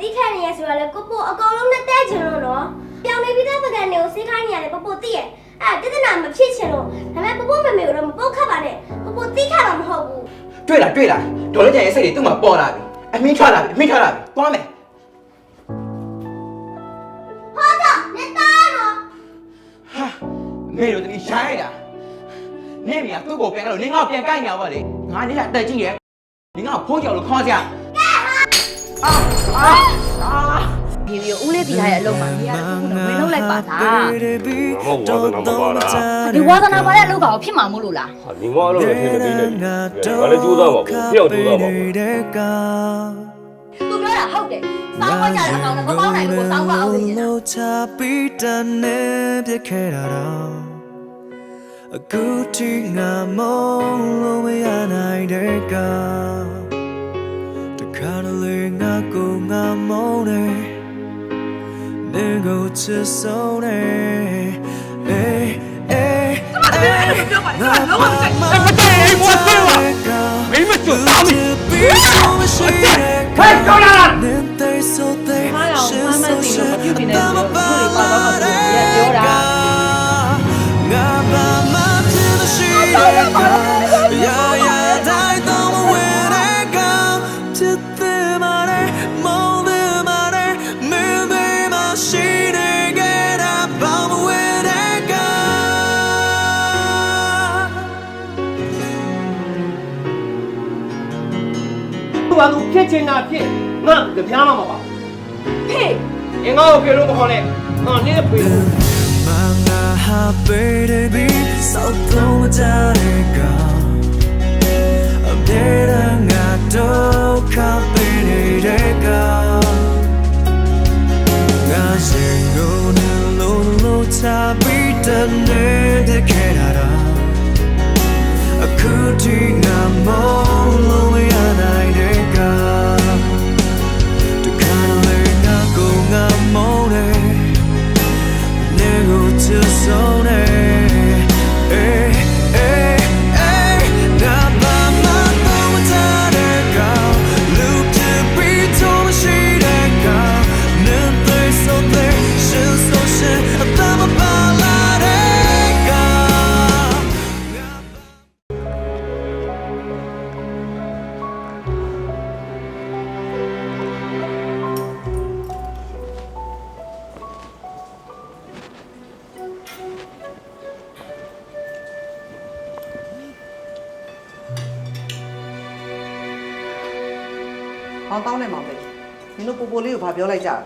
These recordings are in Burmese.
တီးခတ်နေရဆိုတော့လေကိုပိုအကောင်လုံးနဲ့တဲချင်လို့နော်ပြောင်းနေပြီးသားပကံတွေကိုစီးခိုင်းနေရတယ်ပပိုတီးရဲ့အဲ့ပြဿနာမဖြစ်ချင်လို့ဒါပေမဲ့ပပိုမမေကိုတော့မပုတ်ခတ်ပါနဲ့ပပိုတီးခတ်တော့မဟုတ်ဘူးတွေ့လားတွေ့လားဒေါ်လေးကျန်ရဲ့စိတ်တွေသူ့မှာပေါ်လာပြီအမင်းထွက်လာပြီအမင်းထွက်လာပြီသွားမယ်ဟောတော့နေသားနော်ဟာမေတို့တမီရှိုင်းတာနေမီကသူ့ကိုပြန်ကြလို့နင်ငါ့ကိုပြန်ကိုက်နေပါလေငါနေလာတက်ကြည့်ရဲ့နင်ငါ့ကိုဖုံးကြော်လို့ခေါ်ကြအာအာအာ ဒီလိုဦးလေးပြရရဲ့အလုပ်မှာနေရာတစ်ခုတော့ဝင်လုံးလိုက်ပါသားမဟုတ်ဝါသနာမပါလားဒီဝါသနာပါတဲ့အလုပ်ကောင်ဖြစ်မှာမို့လို့လားဟာဒီငါတော့လည်းထင်မသိနေပြီငါလည်းကြိုးစားပါဘူးဖျောက်ကြိုးစားပါဘူးသူပြောတာဟုတ်တယ်စောင်းဝကြတဲ့အကောင်ကမပေါင်းနိုင်လို့ကိုစောင်းပါအောင်နေတယ်လို့ချပြီးတန်နေပြခဲ့တာတော့အခုထိငါမလို့မရနိုင်တဲ့ကတ ခါတလေငါကိုငါမုန်းနေနေကိုချစ်ဆုံးနေအေးအေးငါလုံးဝမကြိုက်ဘူးမကြိုက်ဘူးမကြိုက်ဘူးမင်းမကြိုက်ဘူးပြီးဆုံးမရှိတဲ့ကဟဲ့ကြောက်လာနင် သူကသူဖြစ်ချင်တာဖြစ်ငါကြပြားမှမပါဟေးငင်ငါ့ကိုဖေလို့မခေါ်နဲ့ငါနင်းဖေလို့ Manga baby so don't jare ka Amera nga do ka baby ka Nga singo ne lo lo cha bi ta ne de ke da da Akuti nga mo lo ဟောင်းတောင်းနေမှာပဲ။မင်းတို့ပိုပိုလေးကိုဘာပြောလိုက်ကြလဲ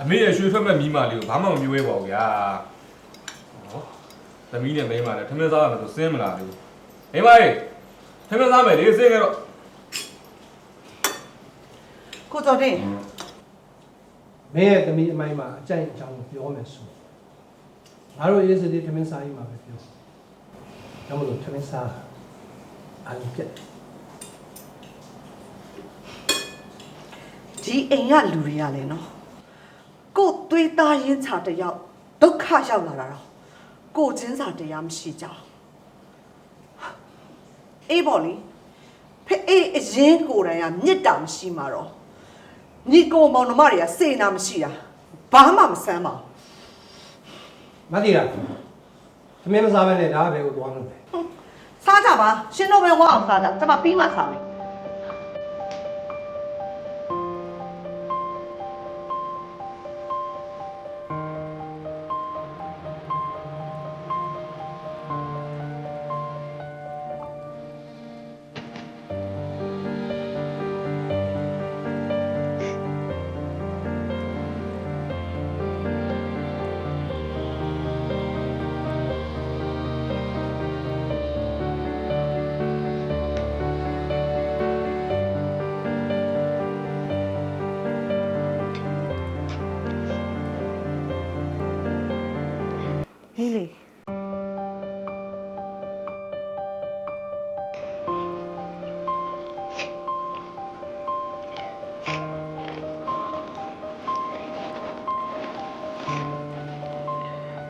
အမေရဲ့ရွှေထွက်မဲ့မိမလေးကိုဘာမှမပြောရဲပါဘူးဗျာဟောသမီးနဲ့မိန်းမနဲ့ထမင်းစားရမယ်ဆိုစင်းမလာဘူးမိန်းမလေးထမင်းစားမယ်လေစင်းကြတော့။ကိုကျော်တင်မင်းရဲ့သမီးအမိုင်းမှာအကြိုက်အကြောင်းကိုပြောမယ်ဆိုငါတို့ရေးစတဲ့ထမင်းစားရေးမှာပဲပြော။ဒါမလို့ထမင်းစားအလုံးပြက် ဒီအိမ်ကလူတွေကလည်းနော်။ကို့သွေးသားရင်းချတစ်ယောက်ဒုက္ခရောက်လာတာတော့ကို့ချင်းစာတရားမရှိကြဘူး။အေးပေါ့လေ။ဖေးအေးအရင်ကိုယ်တိုင်ကမြစ်တာမရှိမှာတော့ညီကိုမောင်နှမတွေကစေနာမရှိတာဘာမှမဆမ်းပါဘူး။မသိလား။ထမင်းမစားဘဲနဲ့ဒါကဘယ်ကိုသွားလို့လဲ။စားကြပါရှင်းတော့ပဲဝါအောင်စားကြကျွန်မပြီးမှစားမယ်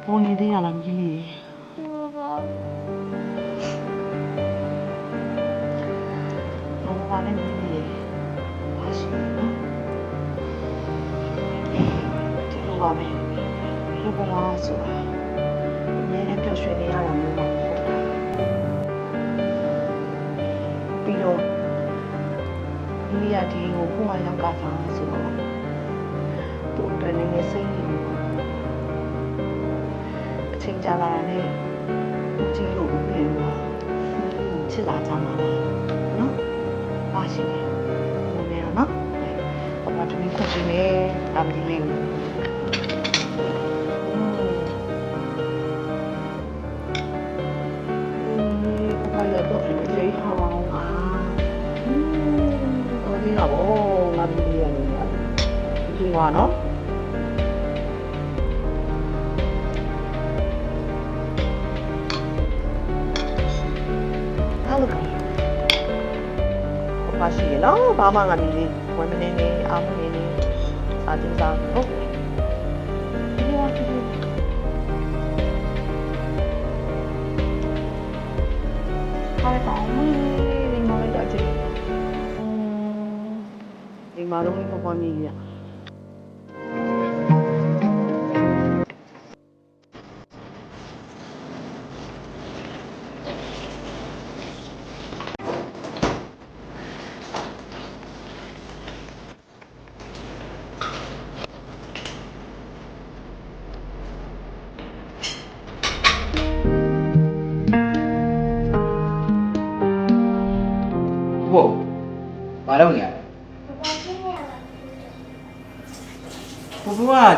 ဘုံနေသေးရလားကြီးလေးဘာဘာလဲကြီးလေးဘာရှိတယ်နော်ဒီလိုပါပဲဘဘလာဆိုတာအများနဲ့ပျော်ရွှင်နေရတာမျိုးမဟုတ်ဘူးပြီးတော့မိရဒီကိုဘုရားရောက်ကစားဆိုတော့သူ့အတွက်လည်းငယ်စိတ်နေလို့အ ချိန်ကြာလာတယ်ကြည့်လို့ပြန်တော့ချစ်လာကြမှာလားနော်ပါရှိတယ်ဘုရားနော်ဘာမှတမီးခွင့်နေတယ်အမဒီလေးဘာလဲတော့ဒီလေးဟောင်းอ่ะ ဘာရှိရနော်ဘာမှငါမီလေးဝယ်မနေနေအားမနေနေစာတင်စာဟုတ်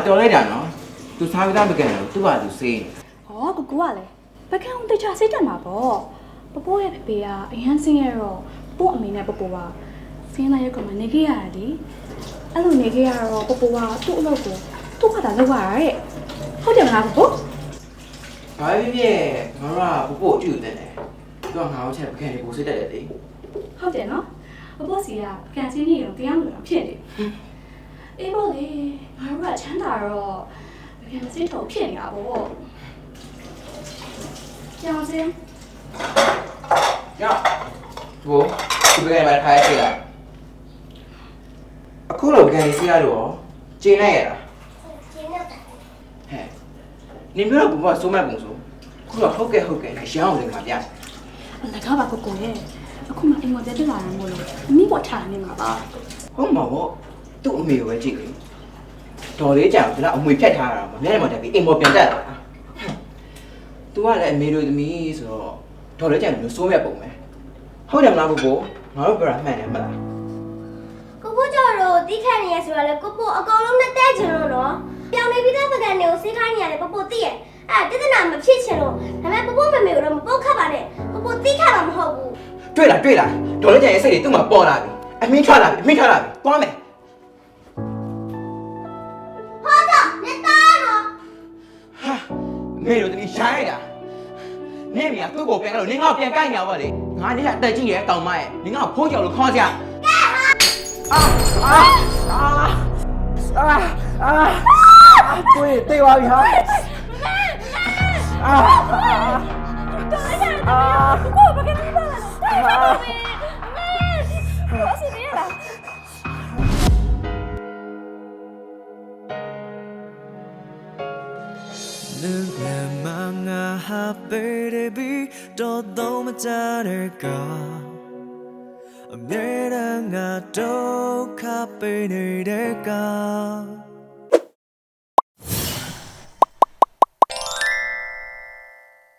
တော်လိုက်တာနော်သူစားပြီးသားမကန်တော့သူ့ဘာသူစေး။ဟောကိုကိုကလည်းပကံတေချာစိတ်တက်မှာပေါ့။ပပိုးရဲ့ဖေဖေကအရန်စင်းရတော့ပို့အမေနဲ့ပပိုးကစင်းလိုက်ရကမှနေခဲ့ရတယ်။အဲ့လိုနေခဲ့ရတော့ပပိုးကသူ့အလုပ်ကိုသူ့ခါတာလုပ်ရတာတဲ့။ဟုတ်တယ်မလားပပိုးဘာဖြစ်ဖြစ်ငါတို့ကဘဘကိုအကျူတင်တယ်သူကငါ့ကိုချက်ပကံလေးကိုစိတ်တက်တယ်လေ။ဟုတ်တယ်နော်။ပပိုးစီကပကံစင်းနေတော့တရားမလို့တော့ဖြစ်နေ။ အေးပေါ့လေငါတို့ကချမ်းသာတော့ပကံစင်းတော့ဖြစ်နေတာပေါ့။ကြောင်စင်းညဘဘသူပကံမှာထိုင်ခဲ့လားအခုလိုပကံလေးစီးရတော့ကျင်းလိုက်ရတာချင်းနဲ့ဟဲ့နေမျိုးတော့ဘဘကစိုးမဲ့ပုံစိုးခုတော့ဟုတ်ကဲ့ဟုတ်ကဲ့နဲ့ရောင်းအောင်လေမှာပြအလကားပါကိုကိုရဲ့အခုမှအိမ်မတက်တက်လာတာမို့လို့အမိပေါ်ထားနေမှာပါဟုတ်မှာပေါ့ သူ့အမေကိုပဲကြည့်လေဒေါ်လေးကြောင်သူကအမွေဖြတ်ထားတာမမျက်နှာမှာတက်ပြီးအိမ်ပေါ်ပြန်တက်လာတာသူကလည်းအမေတို့သမီးဆိုတော့ဒေါ်လေးကြောင်မျိုးစိုးမဲ့ပုံပဲဟုတ်တယ်မလားဘဘငါတို့ပြောတာမှန်တယ်မလားကိုကိုကျော်တို့တီးခတ်နေရဆိုတော့လေကိုပိုအကောင်လုံးနဲ့တဲချင်လို့နော်ပြောင်းနေပြီးသားပကံတွေကိုစေးခိုင်းနေရတယ်ပပိုသိရဲ့အဲ့ပြဿနာမဖြစ်ချင်လို့ဒါပေမဲ့ပပိုမမေကိုတော့မပုတ်ခတ်ပါနဲ့ပပိုတီးခတ်တော့မဟုတ်ဘူးတွေ့လားတွေ့လားဒေါ်လေးကြောင်ရဲ့စိတ်တွေသူ့မှာပေါ်လာပြီအမင်းထွက်လာပြီအမင်းထွက်လာပြီသွားမယ် မေတို့သမီးရှိုင်းတာနေမီကသူ့ကိုပြန်ကြလို့နင်ငါ့ကိုပြန်ကိုက်ညာပါလေငါနေကအတက်ကြီးရဲ့တောင်မရဲ့နင်ငါ့ကိုဖုံးကြော်လို့ခေါ်စရာအာအာအာအာအာတွေ့တေးပါပြီဟာအာအာကိုဘာကလေးပါလားတဲ့ လူငယ်မငါဟာပေရဘီတော်တော့မကြတဲ့ကအမြဲတမ်းငါဒုက္ခပေးနေတဲ့က